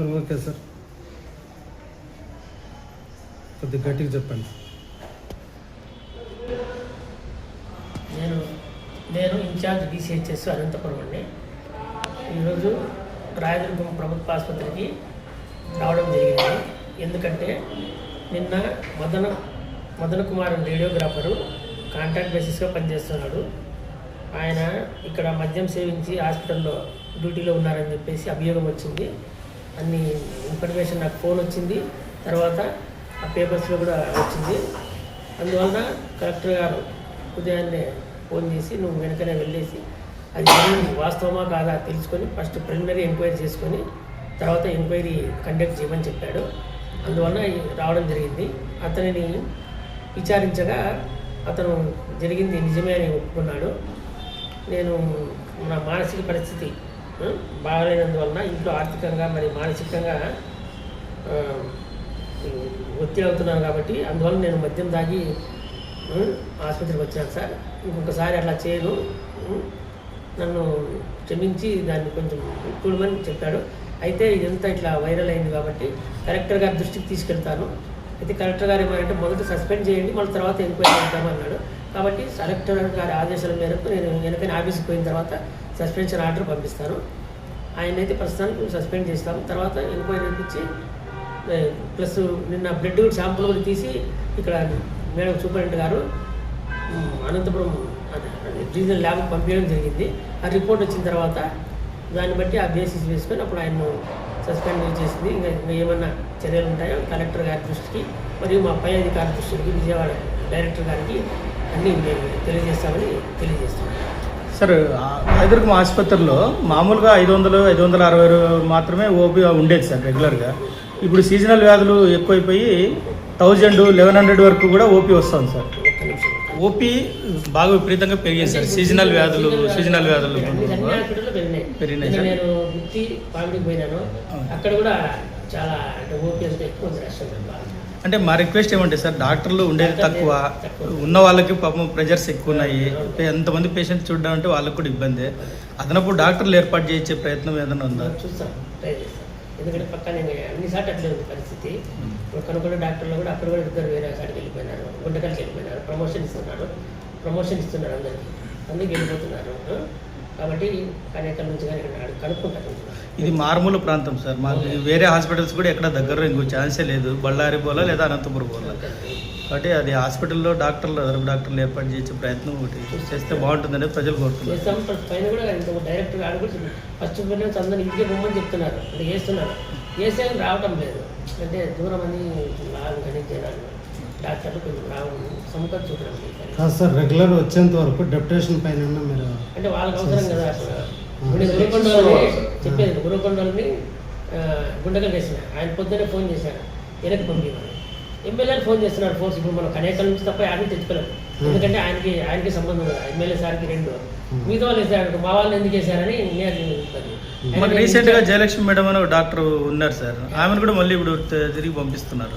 Sir okay sir. కొద్దిగా గట్టిగా చెప్పండి. నేను నేను ఇన్ఛార్జ్ డిసిహెచ్ఎస్ అనంతపురం అండి. ఈరోజు రాయదుర్గం ప్రభుత్వ ఆసుపత్రికి రావడం జరిగింది. ఎందుకంటే నిన్న మదన మదన కుమార్ రేడియోగ్రాఫరు కాంట్రాక్ట్ బేసిస్గా పనిచేస్తున్నాడు. ఆయన ఇక్కడ మద్యం సేవించి హాస్పిటల్లో డ్యూటీలో ఉన్నారని చెప్పేసి అభియోగం వచ్చింది. అన్ని ఇన్ఫర్మేషన్ నాకు ఫోన్ వచ్చింది. తర్వాత ఆ పేపర్స్లో కూడా వచ్చింది. అందువలన కలెక్టర్ గారు ఉదయాన్నే ఫోన్ చేసి నువ్వు వెనకనే వెళ్ళేసి అది వాస్తవమా కాదా తెలుసుకొని ఫస్ట్ ప్రిలిమినరీ ఎంక్వైరీ చేసుకొని తర్వాత ఎంక్వైరీ కండక్ట్ చేయమని చెప్పాడు. అందువలన రావడం జరిగింది. అతనిని విచారించగా అతను జరిగింది నిజమే అని ఒప్పుకున్నాడు. నేను నా మానసిక పరిస్థితి బాగలేనందువలన ఇంట్లో ఆర్థికంగా మరి మానసికంగా ఒత్తిడి అవుతున్నాను కాబట్టి అందువల్ల నేను మద్యం తాగి ఆసుపత్రికి వచ్చాను సార్. ఇంకొకసారి అట్లా చేయను. నన్ను క్షమించి దాన్ని కొంచెం చూడమని చెప్పాడు. అయితే ఇదంతా ఇట్లా వైరల్ అయింది కాబట్టి కలెక్టర్ గారి దృష్టికి తీసుకెళ్తాను. అయితే కలెక్టర్ గారు ఏమంటే మొదట సస్పెండ్ చేయండి మళ్ళీ తర్వాత ఎంక్వైరీ చేద్దామన్నాడు. కాబట్టి కలెక్టర్ గారి ఆదేశాల మేరకు నేను వెనకని ఆఫీస్కి పోయిన తర్వాత సస్పెన్షన్ ఆర్డర్ పంపిస్తాను. ఆయన అయితే ప్రస్తుతానికి సస్పెండ్ చేస్తాము. తర్వాత ఎంక్వైరీ ఇప్పించి ప్లస్ నిన్న బ్లడ్ శాంపుల్ కూడా తీసి ఇక్కడ మేడం సూపరింటెండెంట్ గారు అనంతపురం రీజనల్ ల్యాబ్కి పంపించడం జరిగింది. ఆ రిపోర్ట్ వచ్చిన తర్వాత దాన్ని బట్టి ఆ బేసిస్ వేసుకొని అప్పుడు ఆయన్ను సస్పెండ్ చేసింది. ఇంకా ఏమన్నా చర్యలు ఉంటాయో కలెక్టర్ గారి దృష్టికి మరియు మా పై అధికారి దృష్టికి విజయవాడ డైరెక్టర్ గారికి అన్నీ తెలియజేస్తామని తెలియజేస్తున్నాం. సార్ హైదరాబాద్ ఆసుపత్రిలో మామూలుగా ఐదు వందలు ఐదు వందల అరవై మాత్రమే ఓపీ ఉండేది సార్ రెగ్యులర్గా. ఇప్పుడు సీజనల్ వ్యాధులు ఎక్కువైపోయి థౌజండ్ లెవెన్ హండ్రెడ్ వరకు కూడా ఓపీ వస్తుంది సార్. ఓపీ బాగా విపరీతంగా పెరిగాయి సార్ సీజనల్ వ్యాధులు సీజనల్ వ్యాధులు. పెరిగినాయి. పెరిగినాయి నిన్న సార్. నేను గుత్తి పామిడికి పోయినాను. అవును. అక్కడ కూడా చాలా అంటే ఓపీ అంతా ఎక్కువ ఉంది. అంటే మా రిక్వెస్ట్ ఏమంటే సార్ డాక్టర్లు ఉండేది తక్కువ. ఉన్న వాళ్ళకి పాపం ప్రెజర్స్ ఎక్కువ ఉన్నాయి ఎంతమంది పేషెంట్స్ చూడడం అంటే వాళ్ళకి కూడా ఇబ్బంది. అదనపు డాక్టర్లు ఏర్పాటు చేయించే ప్రయత్నం ఏదైనా ఉందా? చూస్తాం. ట్రై చేస్తాం. ఎందుకంటే పక్కన అన్నిసార్లు అట్లే ఉంది పరిస్థితి. ఇప్పుడు కనుక్కున్న డాక్టర్లు కూడా అక్కడ కూడా ఇద్దరు వేరే సార్కి వెళ్ళిపోయినారు. గుంటకల్కి వెళ్ళిపోయినారు. ప్రమోషన్ ఇస్తున్నారు. ప్రమోషన్ ఇస్తున్నారు అందరికి. అందరికి వెళ్ళిపోతున్నారు? కాబట్టి కానీ ఎక్కడి నుంచి కానీ ఇక్కడ కనుక్కుంటారు. ఇది మారుమూల ప్రాంతం సార్. మాకు వేరే హాస్పిటల్స్ కూడా ఎక్కడ దగ్గర ఇంకో ఛాన్సే లేదు. బళ్ళారి పోలా లేదా అనంతపురం పోలా కాబట్టి అది హాస్పిటల్లో డాక్టర్లు అదనపు డాక్టర్లు ఏర్పాటు చేసే ప్రయత్నం ఒకటి చేస్తే బాగుంటుందని ప్రజలు కోరుతున్నారు. పైన కూడా చెప్పారు. ఫస్ట్ పిల్లలు అందరిని ఇంటికి పొమ్మని చెప్తున్నారు. అంటే చేస్తున్నారు. చేసే రావటం లేదు. అంటే దూరం అని కానీ జనాలు డాక్టర్లు కొంచెం రావడం సముఖం చూడడం లేదు కాదు సార్ రెగ్యులర్ వచ్చేంత వరకు డెప్యుటేషన్ పైన ఉన్న మీరు అంటే వాళ్ళకి అవసరం కదా అప్పుడు ఇప్పుడు నేను గురుకొండలని చెప్పేది గురుకొండలని గుండెగా వేసిన ఆయన పొద్దున్నే ఫోన్ చేశాడు వెనక్కి పంపించమని ఎమ్మెల్యేలు ఫోన్ చేస్తున్నారు ఫోర్స్. ఇప్పుడు మనం కనేకల నుంచి తప్ప యాభై తెచ్చుకోలేము ఎందుకంటే ఆయనకి ఆయనకి సంబంధం కదా ఎమ్మెల్యే సార్కి రెండు. మిగతా వాళ్ళు వేసాడు మా వాళ్ళని ఎందుకు వేశారని. మాకు రీసెంట్గా జయలక్ష్మి మేడం అని ఒక డాక్టర్ ఉన్నారు సార్. ఆమెను కూడా మళ్ళీ ఇప్పుడు తిరిగి పంపిస్తున్నారు.